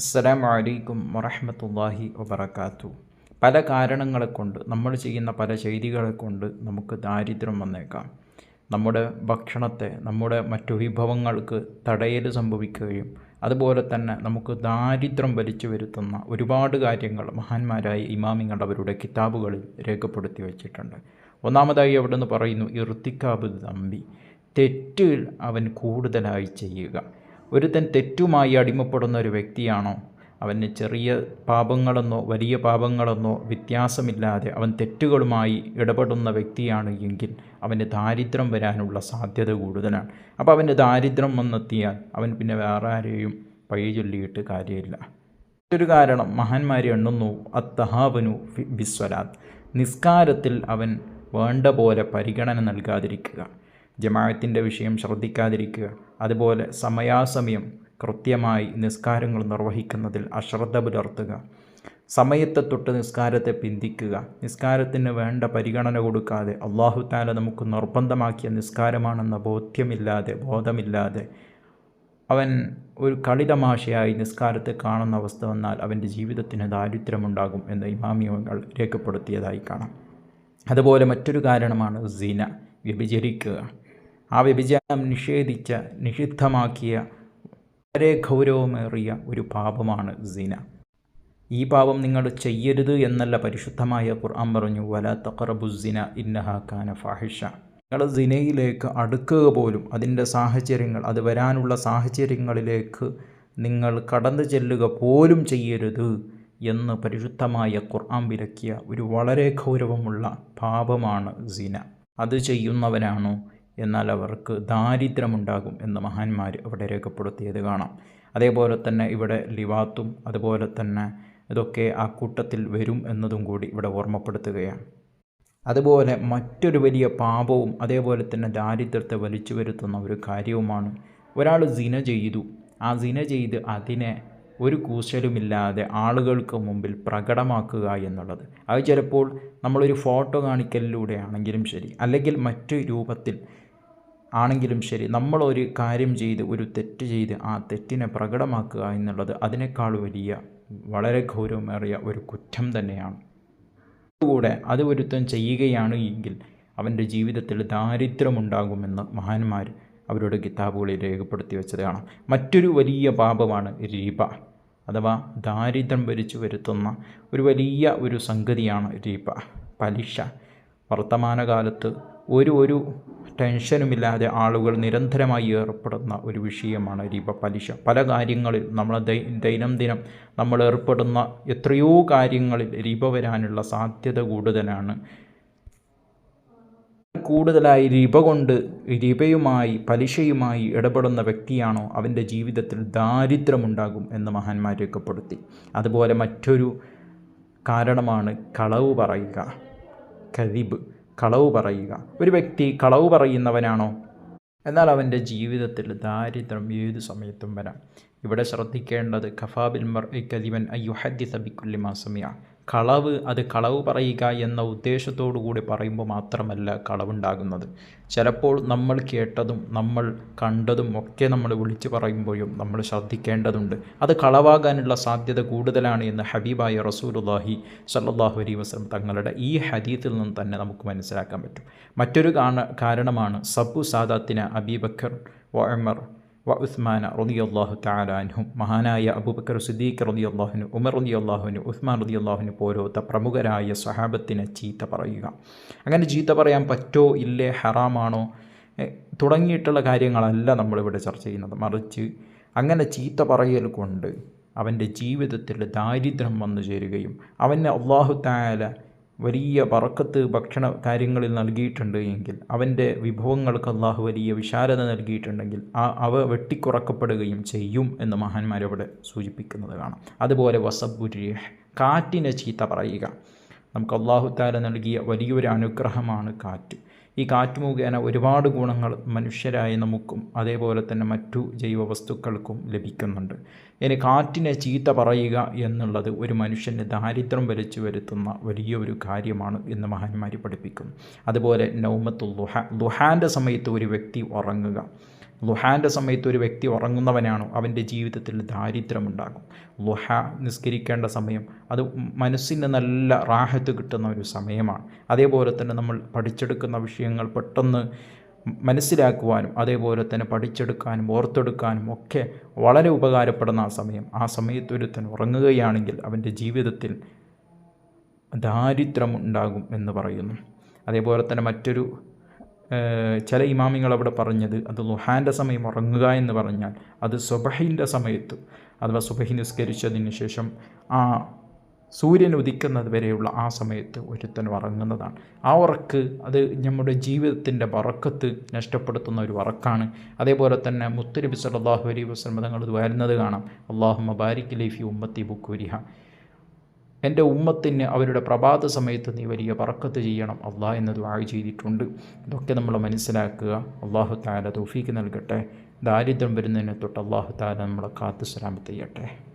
അസ്സലാമു വലൈക്കും വറഹമത്തല്ലാഹി വബർക്കാത്തു പല കാരണങ്ങളെ കൊണ്ട് നമ്മൾ ചെയ്യുന്ന പല ചെയ്തികളെ കൊണ്ട് നമുക്ക് ദാരിദ്ര്യം വന്നേക്കാം. നമ്മുടെ ഭക്ഷണത്തെ നമ്മുടെ മറ്റു വിഭവങ്ങൾക്ക് തടയൽ സംഭവിക്കുകയും അതുപോലെ തന്നെ നമുക്ക് ദാരിദ്ര്യം വലിച്ചു വരുത്തുന്ന ഒരുപാട് കാര്യങ്ങൾ മഹാന്മാരായ ഇമാമിങ്ങൾ അവരുടെ കിതാബുകളിൽ രേഖപ്പെടുത്തി വച്ചിട്ടുണ്ട്. ഒന്നാമതായി അവിടെ നിന്ന് പറയുന്നു ഇർത്തിക്കാബ് തമ്പി തെറ്റുകൾ അവൻ കൂടുതലായി ചെയ്യുക. ഒരുത്തൻ തെറ്റുമായി അടിമപ്പെടുന്ന ഒരു വ്യക്തിയാണോ? അവന് ചെറിയ പാപങ്ങളെന്നോ വലിയ പാപങ്ങളെന്നോ വ്യത്യാസമില്ലാതെ അവൻ തെറ്റുകളുമായി ഇടപെടുന്ന വ്യക്തിയാണ് എങ്കിൽ അവന് ദാരിദ്ര്യം വരാനുള്ള സാധ്യത കൂടുതലാണ്. അപ്പോൾ അവന്റെ ദാരിദ്ര്യം വന്നെത്തിയാൽ അവൻ പിന്നെ വേറെ ആരെയും പഴി ചൊല്ലിയിട്ട് കാര്യമില്ല. മറ്റൊരു കാരണം മഹാന്മാരെ എണ്ണുന്നു അത്തഹാവനു ബിസ്വലാത്ത്. നിസ്കാരത്തിൽ അവൻ വേണ്ട പോലെ പരിഗണന നൽകാതിരിക്കുക. ജമാഅത്തിന്റെ വിഷയം ശ്രദ്ധിക്കാതിരിക്കുക. അതുപോലെ സമയാസമയം കൃത്യമായി നിസ്കാരങ്ങൾ നിർവഹിക്കുന്നതിൽ അശ്രദ്ധ പുലർത്തുക. സമയത്തെ തൊട്ട് നിസ്കാരത്തെ പിന്തിക്കുക. നിസ്കാരത്തിന് വേണ്ട പരിഗണന കൊടുക്കാതെ അള്ളാഹു താല നമുക്ക് നിർബന്ധമാക്കിയ നിസ്കാരമാണെന്ന ബോധ്യമില്ലാതെ ബോധമില്ലാതെ അവൻ ഒരു കളിതമാശയായി നിസ്കാരത്തെ കാണുന്ന അവസ്ഥ വന്നാൽ അവന്റെ ജീവിതത്തിന് ദാരിദ്ര്യമുണ്ടാകും എന്ന് ഇമാമിയങ്ങൾ രേഖപ്പെടുത്തിയതായി കാണാം. അതുപോലെ മറ്റൊരു കാരണമാണ് സീന. വ്യഭിചരിക്കുക. ആ വ്യഭിചാരം നിഷേധിച്ച നിഷിദ്ധമാക്കിയ വളരെ ഗൗരവമേറിയ ഒരു പാപമാണ് സിന. ഈ പാപം നിങ്ങൾ ചെയ്യരുത് എന്നല്ല പരിശുദ്ധമായ ഖുർആൻ പറഞ്ഞു വല ഇന്നഹ കാന ഫാഹിഷ. നിങ്ങൾ സിനയിലേക്ക് അടുക്കുക പോലും അതിന്റെ സാഹചര്യങ്ങൾ അത് വരാനുള്ള സാഹചര്യങ്ങളിലേക്ക് നിങ്ങൾ കടന്നു ചെല്ലുക പോലും ചെയ്യരുത് എന്ന് പരിശുദ്ധമായ ഖുർആൻ വിലക്കിയ ഒരു വളരെ ഗൗരവമുള്ള പാപമാണ് സിന. അത് ചെയ്യുന്നവനാണോ? എന്നാൽ അവർക്ക് ദാരിദ്ര്യമുണ്ടാകും എന്ന് മഹാന്മാർ അവിടെ രേഖപ്പെടുത്തിയത് കാണാം. അതേപോലെ തന്നെ ഇവിടെ ലിവാത്തും അതുപോലെ തന്നെ ഇതൊക്കെ ആ കൂട്ടത്തിൽ വരും എന്നതും കൂടി ഇവിടെ ഓർമ്മപ്പെടുത്തുകയാണ്. അതുപോലെ മറ്റൊരു വലിയ പാപവും അതേപോലെ തന്നെ ദാരിദ്ര്യത്തെ വലിച്ചു വരുത്തുന്ന ഒരു കാര്യവുമാണ് ഒരാൾ സിന ചെയ്തു. ആ സിന ചെയ്ത് അതിനെ ഒരു കൂശലുമില്ലാതെ ആളുകൾക്ക് മുമ്പിൽ പ്രകടമാക്കുക എന്നുള്ളത്. അത് ചിലപ്പോൾ നമ്മളൊരു ഫോട്ടോ കാണിക്കലിലൂടെ ആണെങ്കിലും ശരി അല്ലെങ്കിൽ മറ്റു രൂപത്തിൽ ആണെങ്കിലും ശരി നമ്മളൊരു കാര്യം ചെയ്ത് ഒരു തെറ്റ് ചെയ്ത് ആ തെറ്റിനെ പ്രകടമാക്കുക എന്നുള്ളത് അതിനേക്കാൾ വലിയ വളരെ ഗൗരവമേറിയ ഒരു കുറ്റം തന്നെയാണ്. കൂടെ അത് ഒരുത്തൻ ചെയ്യുകയാണ് എങ്കിൽ അവന്റെ ജീവിതത്തിൽ ദാരിദ്ര്യമുണ്ടാകുമെന്ന് മഹാന്മാർ അവരുടെ കിതാബുകളിൽ രേഖപ്പെടുത്തി വെച്ചതാണ് മറ്റൊരു വലിയ പാപമാണ് രീപ അഥവാ ദാരിദ്ര്യം ഭരിച്ചു വരുത്തുന്ന ഒരു വലിയ ഒരു സംഗതിയാണ് രീപ. പലിശ വർത്തമാനകാലത്ത് ഒരു ഒരു ടെൻഷനുമില്ലാതെ ആളുകൾ നിരന്തരമായി ഏർപ്പെടുന്ന ഒരു വിഷയമാണ് രീപ പലിശ പല കാര്യങ്ങളിൽ നമ്മൾ ദൈനംദിനം നമ്മൾ ഏർപ്പെടുന്ന എത്രയോ കാര്യങ്ങളിൽ രീപ വരാനുള്ള സാധ്യത കൂടുതലാണ്. കൂടുതലായി രീപ കൊണ്ട് രീപയുമായി പലിശയുമായി ഇടപെടുന്ന വ്യക്തിയാണോ അവന്റെ ജീവിതത്തിൽ ദാരിദ്ര്യമുണ്ടാകും എന്ന് മഹാന്മാർ രേഖപ്പെടുത്തി. അതുപോലെ മറ്റൊരു കാരണമാണ് കളവ് പറയുക. കതിബ് കളവ് പറയുക. ഒരു വ്യക്തി കളവ് പറയുന്നവനാണോ? എന്നാൽ അവന്റെ ജീവിതത്തിൽ ദാരിദ്ര്യം ഏത് സമയത്തും വരാം. ഇവിടെ ശ്രദ്ധിക്കേണ്ടത് ഖഫാബിൽ മർ കലിമൻ അയ്യുഹദ്ദി സബിക്കുല്ലി മാസമിയ കളവ് അത് കളവ് പറയുക എന്ന ഉദ്ദേശത്തോടു കൂടി പറയുമ്പോൾ മാത്രമല്ല കളവുണ്ടാകുന്നത്. ചിലപ്പോൾ നമ്മൾ കേട്ടതും നമ്മൾ കണ്ടതും ഒക്കെ നമ്മൾ വിളിച്ചു പറയുമ്പോഴും നമ്മൾ ശ്രദ്ധിക്കേണ്ടതുണ്ട്. അത് കളവാകാനുള്ള സാധ്യത കൂടുതലാണ് എന്ന് ഹബീബായ റസൂലുല്ലാഹി സല്ലാഹു അലൈ വസ്ലം തങ്ങളുടെ ഈ ഹദീത്തിൽ നിന്ന് തന്നെ നമുക്ക് മനസ്സിലാക്കാൻ പറ്റും. മറ്റൊരു കാരണമാണ് സബു സാദാത്തിന് അബീബക്കർ വഅമർ വ ഉസ്മാൻ റതി അള്ളാഹു താലാൻഹും മഹാനായ അബൂബക്കർ സിദ്ദീഖ് റുദി അള്ളാഹുനു ഉമർ റുദി അള്ളാഹുനു ഉസ്മാൻ റുദി അള്ളാഹുനു പോലോത്ത പ്രമുഖരായ സഹാബത്തിനെ ചീത്ത പറയുക. അങ്ങനെ ചീത്ത പറയാൻ പറ്റോ ഇല്ലേ ഹറാമാണോ? തുടങ്ങിയിട്ടുള്ള കാര്യങ്ങളല്ല നമ്മളിവിടെ ചർച്ച ചെയ്യുന്നത്. മറിച്ച് അങ്ങനെ ചീത്ത പറയൽ കൊണ്ട് അവന്റെ ജീവിതത്തിൽ ദാരിദ്ര്യം വന്നു ചേരുകയും അവനെ അള്ളാഹു താല വലിയ പറക്കത്ത് ഭക്ഷണ കാര്യങ്ങളിൽ നൽകിയിട്ടുണ്ട് എങ്കിൽ അവന്റെ വിഭവങ്ങൾക്ക് അള്ളാഹു വലിയ വിശാലത നൽകിയിട്ടുണ്ടെങ്കിൽ ആ അവ വെട്ടിക്കുറക്കപ്പെടുകയും ചെയ്യും എന്ന് മഹാന്മാരവിടെ സൂചിപ്പിക്കുന്നത് കാണാം. അതുപോലെ വസബുരി കാറ്റിനെ ചീത്ത പറയുക. നമുക്ക് അള്ളാഹു താല നൽകിയ വലിയൊരു അനുഗ്രഹമാണ് കാറ്റ്. ഈ കാറ്റ് മുഖേന ഒരുപാട് ഗുണങ്ങൾ മനുഷ്യരായ നമുക്കും അതേപോലെ തന്നെ മറ്റു ജൈവ വസ്തുക്കൾക്കും ലഭിക്കുന്നുണ്ട്. ഇനി കാറ്റിനെ ചീത്ത പറയുക എന്നുള്ളത് ഒരു മനുഷ്യന് ദാരിദ്ര്യം വലിച്ചു വരുത്തുന്ന വലിയൊരു കാര്യമാണ് എന്ന് മഹാന്മാർ പഠിപ്പിക്കും അതുപോലെ നൗമത്തുൽ ലുഹ ലുഹാന്റെ സമയത്ത് ഒരു വ്യക്തി ഉറങ്ങുക. ലുഹാന്റെ സമയത്ത് ഒരു വ്യക്തി ഉറങ്ങുന്നവനാണോ അവന്റെ ജീവിതത്തിൽ ദാരിദ്ര്യമുണ്ടാകും. ലുഹ നിസ്കരിക്കേണ്ട സമയം അത് മനസ്സിന് നല്ല റാഹത്ത് കിട്ടുന്ന ഒരു സമയമാണ്. അതേപോലെ തന്നെ നമ്മൾ പഠിച്ചെടുക്കുന്ന വിഷയങ്ങൾ പെട്ടെന്ന് മനസ്സിലാക്കുവാനും അതേപോലെ തന്നെ പഠിച്ചെടുക്കാനും ഓർത്തെടുക്കാനും ഒക്കെ വളരെ ഉപകാരപ്പെടുന്ന ആ സമയം. ആ സമയത്ത് ഒരുത്തൻ ഉറങ്ങുകയാണെങ്കിൽ അവന്റെ ജീവിതത്തിൽ ദാരിദ്ര്യമുണ്ടാകും എന്ന് പറയുന്നു. അതേപോലെ തന്നെ മറ്റൊരു ചില ഇമാമിങ്ങൾ അവിടെ പറഞ്ഞത് അത് ലുഹാന്റെ സമയം ഉറങ്ങുക എന്ന് പറഞ്ഞാൽ അത് സുബഹിന്റെ സമയത്ത് അഥവാ സുബഹി നിസ്കരിച്ചതിന് ശേഷം ആ സൂര്യൻ ഉദിക്കുന്നത് വരെയുള്ള ആ സമയത്ത് ഒരുത്തൻ ഉറങ്ങുന്നതാണ്. ആ ഉറക്ക് അത് നമ്മുടെ ജീവിതത്തിന്റെ വറക്കത്ത് നഷ്ടപ്പെടുത്തുന്ന ഒരു വറക്കാണ്. അതേപോലെ തന്നെ മുത്തുനബി സല്ലാഹു അലൈ വസ്ലം തങ്ങൾ വരുന്നത് കാണാം. അള്ളാഹു മബാരിക് ലൈഫി ഉമ്മത്തി ബുക്കുരിഹ. എന്റെ ഉമ്മത്തിന് അവരുടെ പ്രഭാത സമയത്ത് നീ വലിയ പറക്കത്ത് ചെയ്യണം. അള്ളാഹ് എന്ന് വാഴ ചെയ്തിട്ടുണ്ട്. ഇതൊക്കെ നമ്മൾ മനസ്സിലാക്കുക. അള്ളാഹു താല തൗഫീക്ക് നൽകട്ടെ. ദാരിദ്ര്യം വരുന്നതിനെ തൊട്ട് അള്ളാഹു താല നമ്മളെ കാത്തു സലാമത്ത് ചെയ്യട്ടെ.